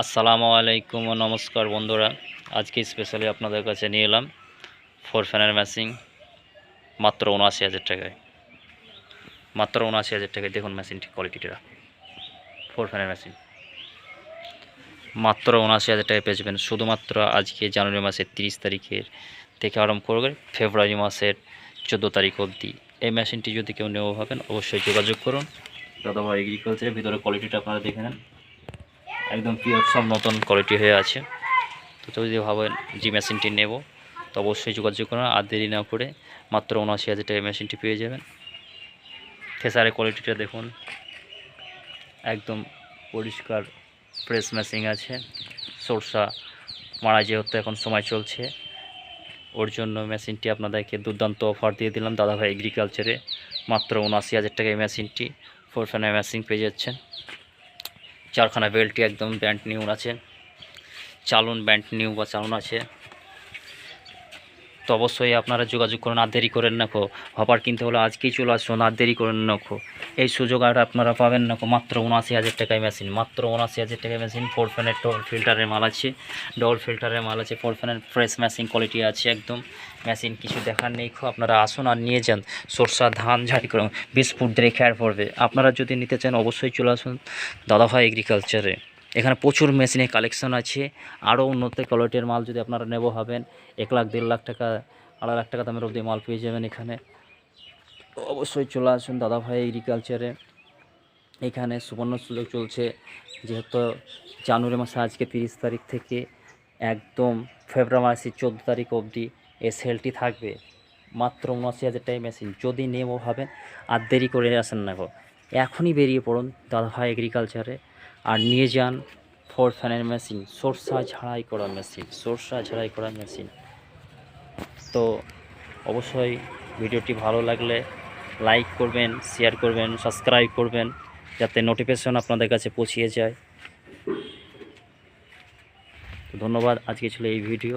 আসসালামু আলাইকুম ও নমস্কার বন্ধুরা। আজকে স্পেশালি আপনাদের কাছে নিয়ে এলাম ফোর ফ্যানের মেশিন মাত্র উনআশি হাজার টাকায়। মাত্র উনআশি হাজার টাকায় দেখুন মেশিনটি কোয়ালিটিটা ফোর ফ্যানের মেশিন মাত্র উনআশি হাজার টাকায় পেয়ে যাবেন শুধুমাত্র আজকে জানুয়ারি মাসের তিরিশ তারিখের থেকে আরম্ভ করে ফেব্রুয়ারি মাসের চোদ্দ তারিখ অবধি। এই মেশিনটি যদি কেউ নেওয়া ভাবেন, অবশ্যই যোগাযোগ করুন। দাদাভাই এগ্রিকালচারের ভিতরে কোয়ালিটিটা আপনারা দেখে নেন। একদম পিওর সব নতুন কোয়ালিটি হয়ে আছে। তো যদি ভাবেন যে মেশিনটি নেব, তো অবশ্যই যোগাযোগ করুন আর দেরি না করে মাত্র উনআশি হাজার টাকায় মেশিনটি পেয়ে যাবেন। থেসারের কোয়ালিটিটা দেখুন। একদম পরিষ্কার ফ্রেশ মেশিন আছে। সরষা, মারা যেহেতু এখন সময় চলছে, ওর জন্য মেশিনটি আপনাদেরকে দুর্দান্ত অফার দিয়ে দিলাম। দাদাভাই এগ্রিকালচারে মাত্র উনআশি হাজার টাকায় মেশিনটি ফোর ফ্যানের মেশিন পেয়ে যাচ্ছেন। চারখানা বেল্টটি একদম ব্যান্ড নিউ আছে। চালুন ব্যান্ড নিউ বা চালুন আছে। অবশ্যই আপনারা যোগাযোগ করুন, আর দেরি করেন না খো হপার কিনতে হলে আজকেই চলে আসুন, আর দেরি করেন না খো এই সুযোগ আর আপনারা পাবেন না খো মাত্র উনআশি হাজার টাকায় মেশিন, মাত্র উনআশি হাজার টাকায় মেশিন। ফোর ফ্যানের ডবল ফিল্টারের মাল আছে ডবল ফিল্টারের মাল আছে ফোর ফ্যানের ফ্রেশ মেশিন কোয়ালিটি আছে একদম। মেশিন কিছু দেখার নেই খো আপনারা আসুন আর নিয়ে যান। সরষা, ধান, ঝাড়ি করুন ফুট ধরে খেয়ার পড়বে আপনারা যদি নিতে চান, অবশ্যই চলে আসুন। দাদাভাই এগ্রিকালচারে এখানে প্রচুর মেশিনের কালেকশন আছে। আরও উন্নত কোয়ালিটির মাল যদি আপনারা নেব হবেন এক লাখ, দেড় লাখ টাকা, আড়াই লাখ টাকা দামের অবধি মাল পেয়ে যাবেন এখানে। অবশ্যই চলে আসুন দাদাভাই এগ্রিকালচারে এখানে সুবর্ণ সুযোগ চলছে, যেহেতু জানুয়ারি মাসে আজকে তিরিশ তারিখ থেকে একদম ফেব্রুয়ারি মাসের চোদ্দ তারিখ অবধি এই সেলটি থাকবে। মাত্র উনআশি হাজার টাকা মেশিন যদি নেব ভাবেন, আর দেরি করে আসেন না গো। এখনই বেরিয়ে পড়ুন দাদাভাই এগ্রিকালচারে আর নিয়ে যান ফোর ফ্যানের মেশিন সরষা ঝাড়াই করা মেশিন সরষা ঝাড়াই করা মেশিন তো অবশ্যই ভিডিওটি ভালো লাগলে লাইক করবেন শেয়ার করবেন সাবস্ক্রাইব করবেন, যাতে নোটিফিকেশন আপনাদের কাছে পৌঁছিয়ে যায়। ধন্যবাদ, আজকে ছিল এই ভিডিও